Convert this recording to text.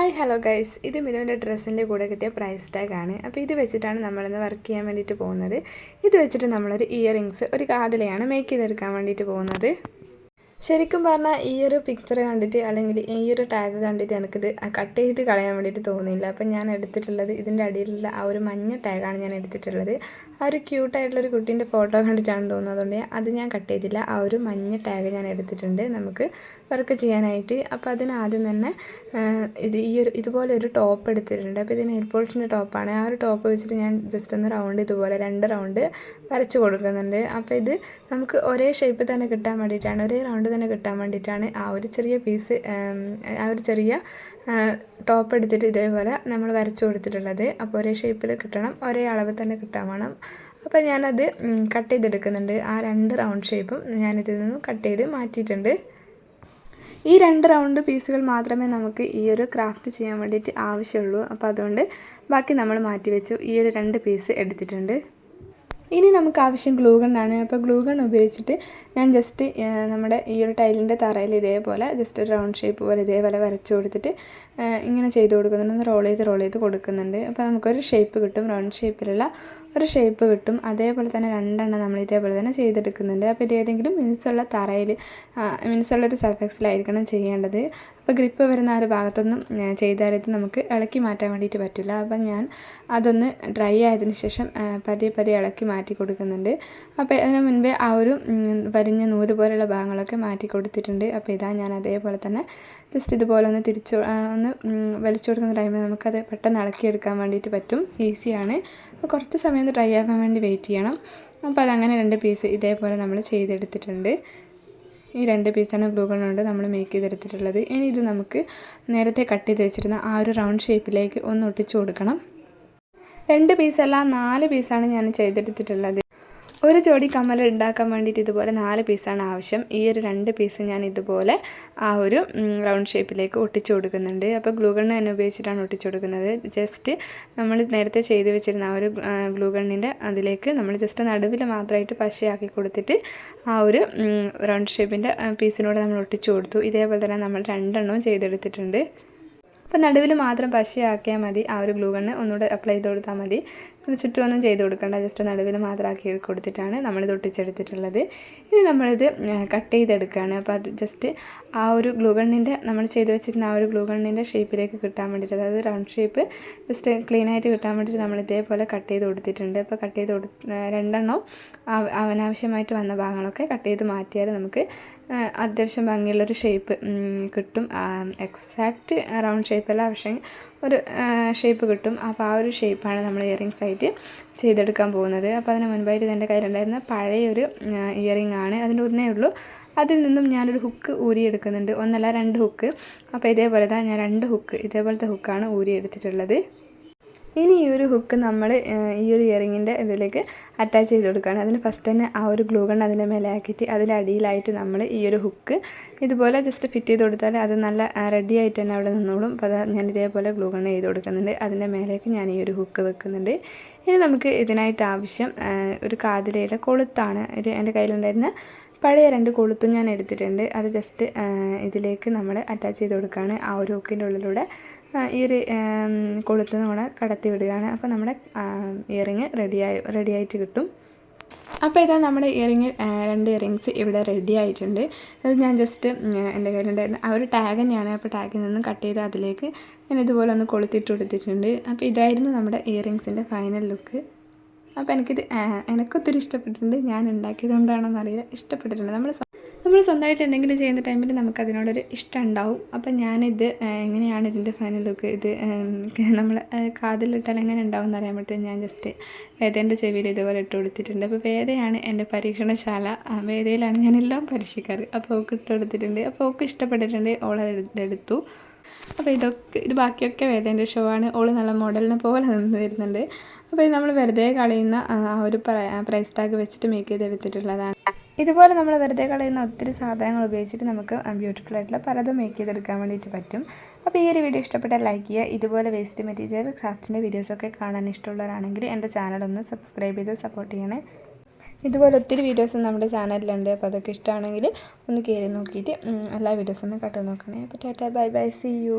Hi hello guys ഇത് മിനുവിന്റെ ഡ്രസ്സിന്റെ കൂടെ കിട്ടിയ പ്രൈസ് ടാഗാണ് അപ്പോൾ ഇത് വെച്ചിട്ടാണ് നമ്മളിന്ന് വർക്ക് ചെയ്യാൻ വേണ്ടിയിട്ട് പോകുന്നത്. ഇത് വെച്ചിട്ട് നമ്മളൊരു ഇയറിങ്സ് ഒരു കാതിലയാണ് മേക്ക് ചെയ്തെടുക്കാൻ വേണ്ടിയിട്ട് പോകുന്നത്. ശരിക്കും പറഞ്ഞാൽ ഈ ഒരു പിക്ചർ കണ്ടിട്ട് അല്ലെങ്കിൽ ഈ ഒരു ടാഗ് കണ്ടിട്ട് എനിക്കിത് കട്ട് ചെയ്ത് കളയാൻ വേണ്ടിയിട്ട് തോന്നിയില്ല. അപ്പം ഞാൻ എടുത്തിട്ടുള്ളത് ഇതിന്റെ അടിയിലുള്ള ആ ഒരു മഞ്ഞ ടാഗാണ് ഞാൻ എടുത്തിട്ടുള്ളത്. ആ ഒരു ക്യൂട്ടായിട്ടുള്ളൊരു കുട്ടീന്റെ ഫോട്ടോ കണ്ടിട്ടാണ് തോന്നുന്നത് അതുകൊണ്ട് അത് ഞാൻ കട്ട് ചെയ്തില്ല. ആ ഒരു മഞ്ഞ ടാഗ് ഞാൻ എടുത്തിട്ടുണ്ട് നമുക്ക് വർക്ക് ചെയ്യാനായിട്ട്. അപ്പോൾ അതിനാദ്യം തന്നെ ഇത് ഈ ഒരു ഇതുപോലെ ഒരു ടോപ്പ് എടുത്തിട്ടുണ്ട്. അപ്പോൾ ഇത് നെയിൽ പോളിഷിന്റെ ടോപ്പാണ് ആ ഒരു ടോപ്പ് വെച്ചിട്ട് ഞാൻ ജസ്റ്റ് ഒന്ന് റൗണ്ട് ഇതുപോലെ രണ്ട് റൗണ്ട് വരച്ച് കൊടുക്കുന്നുണ്ട്. അപ്പോൾ ഇത് നമുക്ക് ഒരേ ഷേപ്പ് തന്നെ കിട്ടാൻ വേണ്ടിയിട്ടാണ്. ഒരേ റൗണ്ട് തന്നെ കിട്ടാൻ വേണ്ടിയിട്ടാണ് ആ ഒരു ചെറിയ പീസ് ആ ഒരു ചെറിയ ടോപ്പ് എടുത്തിട്ട് ഇതേപോലെ നമ്മൾ വരച്ചു കൊടുത്തിട്ടുള്ളത്. അപ്പോൾ ഒരേ ഷേപ്പിൽ കിട്ടണം ഒരേ അളവ് തന്നെ കിട്ടാൻ വേണം. അപ്പോൾ ഞാനത് കട്ട് ചെയ്തെടുക്കുന്നുണ്ട്. ആ രണ്ട് റൗണ്ട് ഷേപ്പും ഞാനിതിൽ നിന്നും കട്ട് ചെയ്ത് മാറ്റിയിട്ടുണ്ട്. ഈ രണ്ട് റൗണ്ട് പീസുകൾ മാത്രമേ നമുക്ക് ഈ ഒരു ക്രാഫ്റ്റ് ചെയ്യാൻ വേണ്ടിയിട്ട് ആവശ്യമുള്ളൂ. അപ്പോൾ അതുകൊണ്ട് ബാക്കി നമ്മൾ മാറ്റി വെച്ചു ഈ ഒരു രണ്ട് പീസ് എടുത്തിട്ടുണ്ട്. ഇനി നമുക്ക് ആവശ്യം ഗ്ലൂ ഗണ്ണാണ് അപ്പോൾ ഗ്ലൂഗൺ ഉപയോഗിച്ചിട്ട് ഞാൻ ജസ്റ്റ് നമ്മുടെ ഈ ഒരു ടൈലിന്റെ തറയിൽ ഇതേപോലെ ജസ്റ്റ് ഒരു റൗണ്ട് ഷേപ്പ് പോലെ ഇതേപോലെ വരച്ച് കൊടുത്തിട്ട് ഇങ്ങനെ ചെയ്ത് കൊടുക്കുന്നുണ്ട്. റോൾ ചെയ്ത് റോൾ ചെയ്ത് കൊടുക്കുന്നുണ്ട്. അപ്പോൾ നമുക്കൊരു ഷേപ്പ് കിട്ടും. റൗണ്ട് ഷേപ്പിലുള്ള ഒരു ഷേപ്പ് കിട്ടും. അതേപോലെ തന്നെ രണ്ടെണ്ണം നമ്മൾ ഇതേപോലെ തന്നെ ചെയ്തെടുക്കുന്നുണ്ട്. അപ്പോൾ ഇത് ഏതെങ്കിലും മിനുസുള്ള തറയിൽ മിനുസുള്ളൊരു സർഫെക്സിലായിരിക്കണം ചെയ്യേണ്ടത്. അപ്പോൾ ഗ്രിപ്പ് വരുന്ന ആ ഒരു ഭാഗത്തൊന്നും ചെയ്താൽ ഇത് നമുക്ക് ഇളക്കി മാറ്റാൻ വേണ്ടിയിട്ട് പറ്റില്ല. അപ്പം ഞാൻ അതൊന്ന് ഡ്രൈ ആയതിനു ശേഷം പതിയെ പതിയെ ഇളക്കി മാറ്റി കൊടുക്കുന്നുണ്ട്. അപ്പോൾ അതിന് മുൻപേ ആ ഒരു വരിഞ്ഞ നൂൽ പോലെയുള്ള ഭാഗങ്ങളൊക്കെ മാറ്റി കൊടുത്തിട്ടുണ്ട്. അപ്പോൾ ഇതാ ഞാൻ അതേപോലെ തന്നെ ജസ്റ്റ് ഇതുപോലെ ഒന്ന് തിരിച്ചു ഒന്ന് വലിച്ചു കൊടുക്കുന്ന ടൈമിൽ നമുക്കത് പെട്ടെന്ന് ഇളക്കിയെടുക്കാൻ വേണ്ടിയിട്ട് പറ്റും. ഈസിയാണ് അപ്പോൾ കുറച്ച് സമയം ഒന്ന് ഡ്രൈ ആകാൻ വേണ്ടി വെയിറ്റ് ചെയ്യണം. അപ്പോൾ അതങ്ങനെ രണ്ട് പീസ് ഇതേപോലെ നമ്മൾ ചെയ്തെടുത്തിട്ടുണ്ട്. ഈ രണ്ട് പീസാണ് ഗ്ലൂ കൊണ്ട് നമ്മൾ മേക്ക് ചെയ്തെടുത്തിട്ടുള്ളത്. ഇനി ഇത് നമുക്ക് നേരത്തെ കട്ട് ചെയ്ത് വെച്ചിരുന്ന ആ ഒരു റൗണ്ട് ഷേപ്പിലേക്ക് ഒന്ന് ഒട്ടിച്ചു കൊടുക്കണം. രണ്ട് പീസല്ല നാല് പീസാണ് ഞാൻ ചെയ്തെടുത്തിട്ടുള്ളത്. ഒരു ജോഡി കമ്മൽ ഉണ്ടാക്കാൻ വേണ്ടിയിട്ട് ഇതുപോലെ നാല് പീസാണ് ആവശ്യം. ഈ ഒരു രണ്ട് പീസ് ഞാൻ ഇതുപോലെ ആ ഒരു റൗണ്ട് ഷേപ്പിലേക്ക് ഒട്ടിച്ചു കൊടുക്കുന്നുണ്ട്. അപ്പോൾ ഗ്ലൂഗണ്ണ തന്നെ ഉപയോഗിച്ചിട്ടാണ് ഒട്ടിച്ചു കൊടുക്കുന്നത്. ജസ്റ്റ് നമ്മൾ നേരത്തെ ചെയ്ത് വെച്ചിരുന്ന ആ ഒരു ഗ്ലൂഗണ്ണിന്റെ അതിലേക്ക് നമ്മൾ ജസ്റ്റ് നടുവിൽ മാത്രമായിട്ട് പശയാക്കി കൊടുത്തിട്ട് ആ ഒരു റൗണ്ട് ഷേപ്പിന്റെ പീസിനോട് നമ്മൾ ഒട്ടിച്ചു കൊടുത്തു. ഇതേപോലെ തന്നെ നമ്മൾ രണ്ടെണ്ണവും ചെയ്തെടുത്തിട്ടുണ്ട്. അപ്പോൾ നടുവിൽ മാത്രം പശയാക്കിയാൽ മതി. ആ ഒരു ഗ്ലൂ ഗണ്ണ് ഒന്നുകൂടെ അപ്ലൈ ചെയ്ത് കൊടുത്താൽ മതി. ചുറ്റുമൊന്നും ചെയ്ത് കൊടുക്കണ്ട. ജസ്റ്റ് നടുവിൽ മാത്രമാക്കി കൊടുത്തിട്ടാണ് നമ്മളിത് ഒട്ടിച്ചെടുത്തിട്ടുള്ളത്. ഇനി നമ്മളിത് കട്ട് ചെയ്തെടുക്കുകയാണ് അപ്പോൾ അത് ജസ്റ്റ് ആ ഒരു ഗ്ലൂ ഗണ്ണിന്റെ നമ്മൾ ചെയ്ത് വെച്ചിരുന്ന ആ ഒരു ഗ്ലൂ ഗണ്ണിന്റെ ഷേപ്പിലേക്ക് കിട്ടാൻ വേണ്ടിയിട്ട് അതായത് റൗണ്ട് ഷേപ്പ് ജസ്റ്റ് ക്ലീൻ ആയിട്ട് കിട്ടാൻ വേണ്ടിയിട്ട് നമ്മൾ ഇതേപോലെ കട്ട് ചെയ്ത് കൊടുത്തിട്ടുണ്ട്. അപ്പോൾ കട്ട് ചെയ്ത് കൊടു രണ്ടെണ്ണം അവനാവശ്യമായിട്ട് വന്ന ഭാഗങ്ങളൊക്കെ കട്ട് ചെയ്ത് മാറ്റിയാൽ നമുക്ക് അത്യാവശ്യം ഭംഗിയുള്ളൊരു ഷേപ്പ് കിട്ടും. എക്സാക്റ്റ് റൗണ്ട് ഷേപ്പല്ല പക്ഷേ ഒരു ഷേപ്പ് കിട്ടും. അപ്പോൾ ആ ഒരു ഷേപ്പാണ് നമ്മൾ ഇയറിങ്സ് ആയിട്ട് ചെയ്തെടുക്കാൻ പോകുന്നത്. അപ്പോൾ അതിന് മുൻപായിട്ട് എന്റെ കയ്യിലുണ്ടായിരുന്ന പഴയൊരു ഇയറിംഗ് ആണ്. അതിന്റെ ഒന്നേ ഉള്ളൂ. അതിൽ നിന്നും ഞാനൊരു ഹുക്ക് ഊരിയെടുക്കുന്നുണ്ട്. ഒന്നല്ല രണ്ട് ഹുക്ക് അപ്പോൾ ഇതേപോലെ തന്നെ ഞാൻ രണ്ട് ഹുക്ക് ഇതേപോലത്തെ ഹുക്കാണ് ഊരിയെടുത്തിട്ടുള്ളത്. ഇനി ഈ ഒരു ഹുക്ക് നമ്മൾ ഈ ഒരു ഇയറിങ്ങിന്റെ ഇതിലേക്ക് അറ്റാച്ച് ചെയ്ത് കൊടുക്കുകയാണ്. അതിന് ഫസ്റ്റ് തന്നെ ആ ഒരു ഗ്ലൂ ഗൺ അതിന്റെ മേലെ ആക്കിയിട്ട് അതിന്റെ അടിയിലായിട്ട് നമ്മൾ ഈ ഒരു ഹുക്ക് ഇതുപോലെ ജസ്റ്റ് ഫിറ്റ് ചെയ്ത് കൊടുത്താൽ അത് നല്ല റെഡി ആയിട്ട് തന്നെ അവിടെ നിന്നോളും. അപ്പോൾ ഞാൻ ഇതേപോലെ ഗ്ലൂ ഗൺ ചെയ്ത് കൊടുക്കുന്നുണ്ട്. അതിന്റെ മേലേക്ക് ഞാൻ ഈ ഒരു ഹുക്ക് വെക്കുന്നുണ്ട്. ഇനി നമുക്ക് ഇതിനായിട്ട് ആവശ്യം ഒരു കാതിലയുടെ കൊളുത്താണ്. ഒരു എന്റെ കയ്യിലുണ്ടായിരുന്ന പഴയ രണ്ട് കൊളുത്തും ഞാൻ എടുത്തിട്ടുണ്ട്. അത് ജസ്റ്റ് ഇതിലേക്ക് നമ്മൾ അറ്റാച്ച് ചെയ്ത് കൊടുക്കുകയാണ്. ആ ഒരു ഹോക്കിന്റെ ഉള്ളിലൂടെ ഈ ഒരു കൊളുത്ത് കൂടെ കടത്തി വിടുകയാണ്. അപ്പോൾ നമ്മുടെ ഇയറിങ് റെഡിയായി റെഡിയായിട്ട് കിട്ടും. അപ്പോൾ ഇതാ നമ്മുടെ ഇയറിങ് രണ്ട് ഇയറിങ്സ് ഇവിടെ റെഡി ആയിട്ടുണ്ട്. അത് ഞാൻ ജസ്റ്റ് എന്റെ കയ്യിലുണ്ടായിരുന്ന ആ ഒരു ടാഗ് തന്നെയാണ്. അപ്പോൾ ടാഗിൽ നിന്ന് കട്ട് ചെയ്ത് അതിലേക്ക് ഞാൻ ഇതുപോലെ ഒന്ന് കൊളുത്തിട്ട് കൊടുത്തിട്ടുണ്ട്. അപ്പോൾ ഇതായിരുന്നു നമ്മുടെ ഇയറിങ്സിന്റെ ഫൈനൽ ലുക്ക് അപ്പോൾ എനിക്കിത് എനിക്കൊത്തിരി ഇഷ്ടപ്പെട്ടിട്ടുണ്ട്. ഞാൻ ഉണ്ടാക്കിയത് കൊണ്ടാണോ എന്നറിയില്ല ഇഷ്ടപ്പെട്ടിട്ടുണ്ട്. നമ്മൾ നമ്മൾ സ്വന്തമായിട്ട് എന്തെങ്കിലും ചെയ്യുന്ന ടൈമിൽ നമുക്ക് അതിനോടൊരു ഇഷ്ടം ഉണ്ടാവും അപ്പം ഞാനിത് എങ്ങനെയാണ് ഇതിന്റെ ഫൈനൽ ലുക്ക് ഇത് നമ്മൾ കാതിലിട്ടാൽ എങ്ങനെ ഉണ്ടാവും എന്ന് അറിയാൻ പറ്റും ഞാൻ ജസ്റ്റ് വേദേന്റെ ചെവിയിൽ ഇതുപോലെ ഇട്ട് കൊടുത്തിട്ടുണ്ട്. അപ്പോൾ വേദയാണ് എന്റെ പരീക്ഷണശാല. വേദയിലാണ് ഞാനെല്ലാം പരീക്ഷിക്കാറ്. അപ്പോൾ ഓക്ക് ഇട്ട് കൊടുത്തിട്ടുണ്ട്. അപ്പോൾ ഓക്ക് ഇഷ്ടപ്പെട്ടിട്ടുണ്ട്. ഓളെ ഓളെടുത്തു അപ്പോൾ ഇതൊക്കെ ഇത് ബാക്കിയൊക്കെ വേദേന്റെ ഷോ ആണ്. ഓൾ നല്ല മോഡലിനെ പോലെ നിന്ന് വരുന്നുണ്ട്. അപ്പോൾ ഇത് നമ്മൾ വെറുതെ കളയുന്ന ആ ഒരു പ്രൈസ് ടാഗ് വെച്ചിട്ട് മേക്ക് ചെയ്തെടുത്തിട്ടുള്ളതാണ്. ഇതുപോലെ നമ്മൾ വെറുതെ കളയുന്ന ഒത്തിരി സാധനങ്ങൾ ഉപയോഗിച്ചിട്ട് നമുക്ക് ബ്യൂട്ടിഫുൾ ആയിട്ടുള്ള പലതും മേക്ക് ചെയ്തെടുക്കാൻ വേണ്ടിയിട്ട് പറ്റും. അപ്പോൾ ഈ ഒരു വീഡിയോ ഇഷ്ടപ്പെട്ടാൽ ലൈക്ക് ചെയ്യുക. ഇതുപോലെ വേസ്റ്റ് മെറ്റീരിയൽ ക്രാഫ്റ്റിന്റെ വീഡിയോസൊക്കെ കാണാൻ ഇഷ്ടമുള്ളവരാണെങ്കിൽ എന്റെ ചാനൽ ഒന്ന് സബ്സ്ക്രൈബ് ചെയ്ത് സപ്പോർട്ട് ചെയ്യണേ. ഇതുപോലെ ഒത്തിരി വീഡിയോസ് നമ്മുടെ ചാനലിലുണ്ട് അപ്പോൾ അതൊക്കെ ഇഷ്ടമാണെങ്കിൽ ഒന്ന് കയറി നോക്കിയിട്ട് എല്ലാ വീഡിയോസും ഒന്ന് കണ്ടു നോക്കണേ. അപ്പോൾ tata bye bye see you